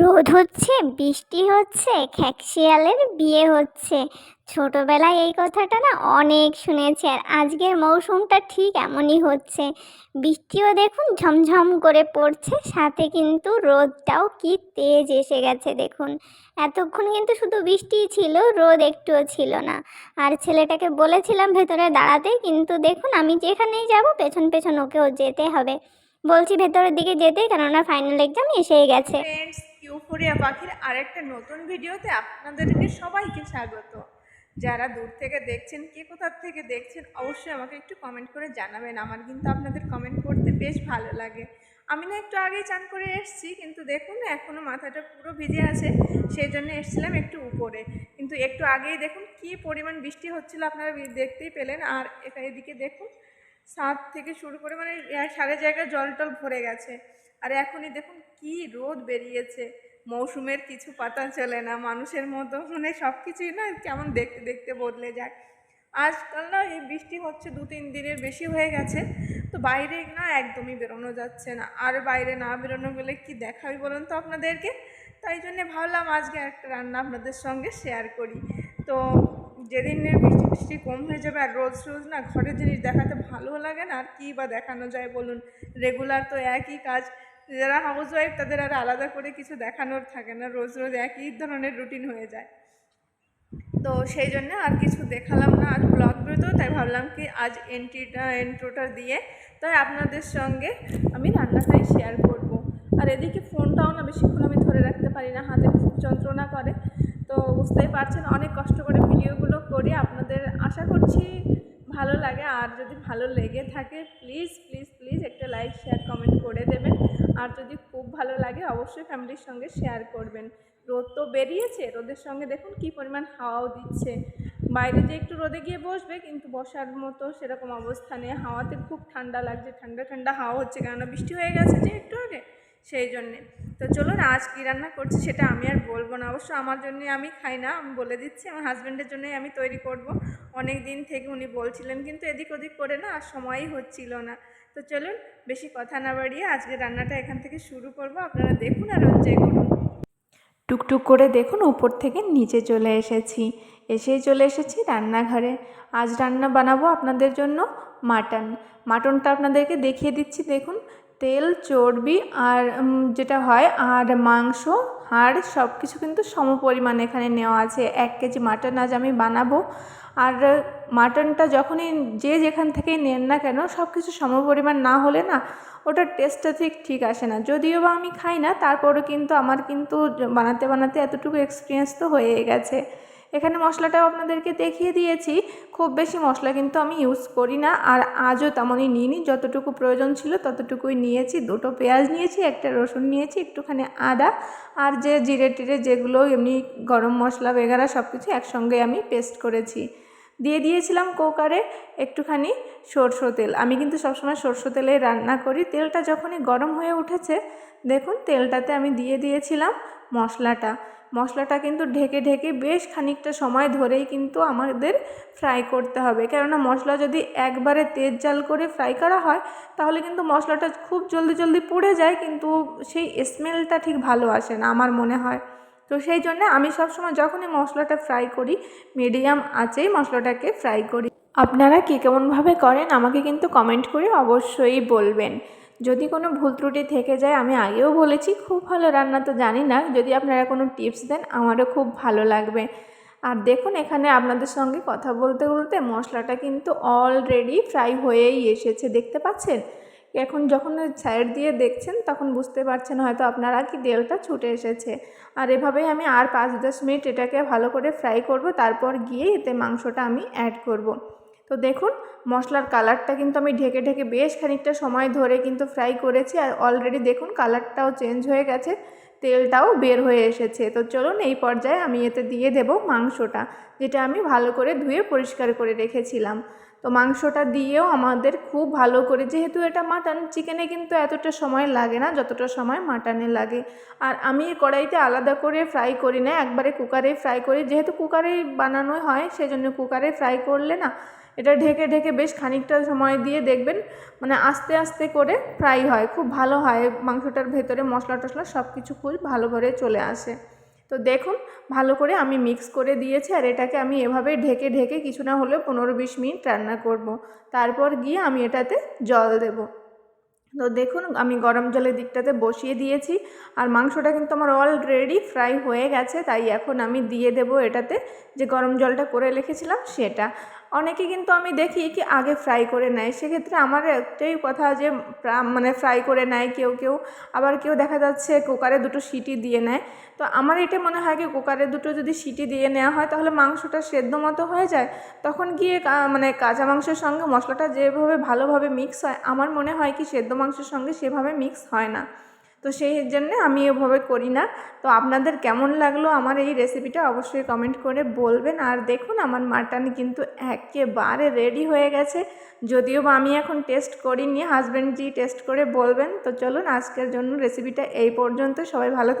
রোদ হচ্ছে, বৃষ্টি হচ্ছে, খ্যাকশিয়ালের বিয়ে হচ্ছে। ছোটবেলায় এই কথাটা না অনেক শুনেছি আর আজকের মৌসুমটা ঠিক এমনই হচ্ছে। বৃষ্টিও দেখুন ঝমঝম করে পড়ছে, সাথে কিন্তু রোদটাও কি তেজ এসে গেছে দেখুন। এতক্ষণ কিন্তু শুধু বৃষ্টিই ছিল, রোদ একটুও ছিল না। আর ছেলেটাকে বলেছিলাম ভেতরে দাঁড়াতে, কিন্তু দেখুন আমি যেখানেই যাব পেছন পেছন ওকেও যেতে হবে। বলছি ভেতরের দিকে যেতে, কেননা ফাইনাল এক্সাম এসেই গেছে। ইউফোরিয়া পাখির আরেকটা নতুন ভিডিওতে আপনাদেরকে সবাইকে স্বাগত। যারা দূর থেকে দেখছেন, কে কোথার থেকে দেখছেন, অবশ্যই আমাকে একটু কমেন্ট করে জানাবেন। আমার কিন্তু আপনাদের কমেন্ট করতে বেশ ভালো লাগে। আমি না একটু আগেই চান করে এসেছি, কিন্তু দেখুন এখনও মাথাটা পুরো ভিজে আছে সেই জন্য এসেছিলাম একটু উপরে। কিন্তু একটু আগেই দেখুন কি পরিমাণ বৃষ্টি হচ্ছিল, আপনারা দেখতেই পেলেন। আর এদিকে দেখুন সাত থেকে শুরু করে মানে সারা জায়গায় জল টল ভরে গেছে। আর এখনই দেখুন কি রোদ বেরিয়েছে। মৌসুমের কিছু পাতা চলে না, মানুষের মতো মানে সব কিছুই না কেমন দেখতে দেখতে বদলে যায়। আজকাল না এই বৃষ্টি হচ্ছে দু তিন দিনের বেশি হয়ে গেছে, তো বাইরে না একদমই বেরোনো যাচ্ছে না। আর বাইরে না বেরোনো গেলে কি দেখাবি বলুন তো আপনাদেরকে? তাই জন্যে ভাবলাম আজকে একটা রান্না আপনাদের সঙ্গে শেয়ার করি। তো যেদিন বৃষ্টি বৃষ্টি কম হয়ে যাবে আর রোজ রোজ না ঘরের জিনিস দেখাতে ভালো লাগে না, আর কী বা দেখানো যায় বলুন? রেগুলার তো একই কাজ, যারা হাউস ওয়াইফ তাদের আর আলাদা করে কিছু দেখানোর থাকে না, রোজ রোজ একই ধরনের রুটিন হয়ে যায়। তো সেই জন্য আর কিছু দেখালাম না আজ ব্লগ বেরোতো তাই ভাবলাম কি আজ এন্ট্রিটা এন্ট্রোটা দিয়ে, তাই আপনাদের সঙ্গে আমি রান্নাটাই শেয়ার করব। আর এদিকে ফোনটাও না বেশিক্ষণ আমি ধরে রাখতে পারি না, হাতে খুব যন্ত্রণা করে। তো বুঝতেই পারছেন, অনেক কষ্ট করে ভিডিওগুলো করি। আপনাদের আশা করছি ভালো লাগে। আর যদি ভালো লেগে থাকে প্লিজ প্লিজ প্লিজ একটা লাইক শেয়ার কমেন্ট করে দেবেন। আর যদি খুব ভালো লাগে, অবশ্যই ফ্যামিলির সঙ্গে শেয়ার করবেন। রোদ তো বেরিয়েছে, রোদের সঙ্গে দেখুন কি পরিমাণ হাওয়াও দিচ্ছে। বাইরে যে একটু রোদে গিয়ে বসবে, কিন্তু বসার মতো সেরকম অবস্থা নেই। হাওয়াতে খুব ঠান্ডা লাগছে, ঠান্ডা ঠান্ডা হাওয়া হচ্ছে কেননা বৃষ্টি হয়ে গেছে যে একটু আগে। সেই জন্যে। তো চলুন, আজ কী রান্না করছি সেটা আমি আর বলব না। অবশ্য আমার জন্যই আমি খাই না, আমি বলে দিচ্ছি, আমার হাজব্যান্ডের জন্যই আমি তৈরি করব। অনেক দিন থেকে উনি বলছিলেন, কিন্তু এদিক ওদিক করে না, আর সময়ই হচ্ছিল না। তো চলুন, বেশি কথা না বাড়িয়ে আজকে রান্নাটা এখান থেকে শুরু করব। আপনারা দেখুন আর এনজয় করুন। টুকটুক করে দেখুন, উপর থেকে নিচে চলে এসেছি। এসেই চলে এসেছি রান্নাঘরে। আজ রান্না বানাবো আপনাদের জন্য মাটন। মাটনটা আপনাদেরকে দেখিয়ে দিচ্ছি, দেখুন তেল, চর্বি আর যেটা হয়, আর মাংস হাড় সব কিছু কিন্তু সম পরিমাণে এখানে নেওয়া আছে। এক কেজি মাটন আজ আমি বানাবো। আর মাটনটা যখনই যে যেখান থেকেই নেন না কেন সব কিছু সম পরিমাণ না হলে না, ওটার টেস্টটা ঠিক ঠিক আসে না। যদিও বা আমি খাই না, তারপরও কিন্তু আমার কিন্তু বানাতে বানাতে এতটুকু এক্সপিরিয়েন্স তো হয়ে গেছে। এখানে মশলাটাও আপনাদেরকে দেখিয়ে দিয়েছি। খুব বেশি মশলা কিন্তু আমি ইউজ করি না। আর আজও তেমনই নিইনি। যতটুকু প্রয়োজন ছিল ততটুকুই নিয়েছি। দুটো পেঁয়াজ নিয়েছি, একটা রসুন নিয়েছি, একটুখানি আদা। আর যে জিরে টিরে যেগুলো এমনি গরম মশলা বেগারা সব কিছু একসঙ্গে আমি পেস্ট করেছি। দিয়ে দিয়েছিলাম কুকারে একটুখানি সরষে তেল। আমি কিন্তু সবসময় সরষে তেলে রান্না করি। তেলটা যখনই গরম হয়ে উঠেছে, দেখুন তেলটাতে আমি দিয়ে দিয়েছিলাম মশলাটা। মশলাটা কিন্তু ঢেকে ঢেকে বেশ খানিকটা সময় ধরেই কিন্তু আমাদের ফ্রাই করতে হবে। কেননা মশলা যদি একবারে তেজ জাল করে ফ্রাই করা হয়, তাহলে কিন্তু মশলাটা খুব জলদি জলদি পুড়ে যায়, কিন্তু সেই স্মেলটা ঠিক ভালো আসে না আমার মনে হয়। তো সেই জন্য আমি সবসময় যখনই মশলাটা ফ্রাই করি, মিডিয়াম আঁচেই মশলাটাকে ফ্রাই করি। আপনারা কী কেমনভাবে করেন, আমাকে কিন্তু কমেন্ট করে অবশ্যই বলবেন। যদি কোনো ভুল ত্রুটি থেকে যায়, আমি আগেও বলেছি, খুব ভালো রান্না তো জানি না। যদি আপনারা কোনো টিপস দেন, আমারও খুব ভালো লাগবে। আর দেখুন, এখানে আপনাদের সঙ্গে কথা বলতে বলতে মশলাটা কিন্তু অলরেডি ফ্রাই হয়েই এসেছে, দেখতে পাচ্ছেন? এখন যখন সাইড দিয়ে দেখছেন, তখন বুঝতে পারছেন হয়তো আপনারা কি তেলটা ছুটে এসেছে। আর এভাবেই আমি আর পাঁচ, দশ মিনিট এটাকে ভালো করে ফ্রাই করব, তারপর গিয়ে এতে মাংসটা আমি অ্যাড করব। তো দেখুন, মশলার কালারটা কিন্তু আমি ঢেকে ঢেকে বেশ খানিকটা সময় ধরে কিন্তু ফ্রাই করেছি আর অলরেডি দেখুন কালারটাও চেঞ্জ হয়ে গেছে, তেলটাও বের হয়ে এসেছে। তো চলুন এই পর্যায়ে আমি এতে দিয়ে দেব মাংসটা, যেটা আমি ভালো করে ধুয়ে পরিষ্কার করে রেখেছিলাম। তো মাংসটা দিয়েও আমাদের খুব ভালো করে, যেহেতু এটা মাটন চিকেনে কিন্তু এতটা সময় লাগে না, যতটা সময় মাটনে লাগে। আর আমি কড়াইতে আলাদা করে ফ্রাই করি না, একবারে কুকারে ফ্রাই করি। যেহেতু কুকারে বানানো হয়, সেজন্য কুকারে ফ্রাই করলে না এটা ঢেকে ঢেকে বেশ খানিকটা সময় দিয়ে দেখবেন মানে আস্তে আস্তে করে ফ্রাই হয়, খুব ভালো হয়। মাংসটার ভেতরে মশলা টশলা সব কিছু খুব ভালো করে চলে আসে। তো দেখুন, ভালো করে আমি মিক্স করে দিয়েছি আর এটাকে আমি এভাবে ঢেকে ঢেকে কিছু না হলেও পনেরো বিশ মিনিট রান্না করব। তারপর গিয়ে আমি এটাতে জল দেব। তো দেখুন, আমি গরম জলের দিকটাতে বসিয়ে দিয়েছি আর মাংসটা কিন্তু আমার অলরেডি ফ্রাই হয়ে গেছে, তাই এখন আমি দিয়ে দেব এটাতে যে গরম জলটা করে রেখেছিলাম সেটা। অনেকে কিন্তু আমি দেখি কি আগে ফ্রাই করে নেয়। সেক্ষেত্রে আমার একটাই কথা যে মানে ফ্রাই করে নেয় কেউ কেউ। আবার কেউ দেখা যাচ্ছে কুকারে দুটো সিটি দিয়ে নেয়। তো আমার এটা মনে হয় কি, কুকারে দুটো যদি সিটি দিয়ে নেওয়া হয়, তাহলে মাংসটা সেদ্ধ মতো হয়ে যায়। তখন গিয়ে মানে কাঁচা মাংসের সঙ্গে মশলাটা যেভাবে ভালোভাবে মিক্স হয়, আমার মনে হয় কি সেদ্ধ মাংসের সঙ্গে সেভাবে মিক্স হয় না। তো সেই জন্যে আমি এভাবে করি না। তো আপনাদের কেমন লাগল আমার এই রেসিপিটা অবশ্যই কমেন্ট করে বলবেন। আর দেখুন আমার মাটন কিন্তু একেবারে রেডি হয়ে গেছে। যদিও বা আমি এখন টেস্ট করিনি হাজব্যান্ড জি টেস্ট করে বলবেন। তো চলুন আজকের জন্য রেসিপিটা এই পর্যন্ত। সবাই ভালো থাকবেন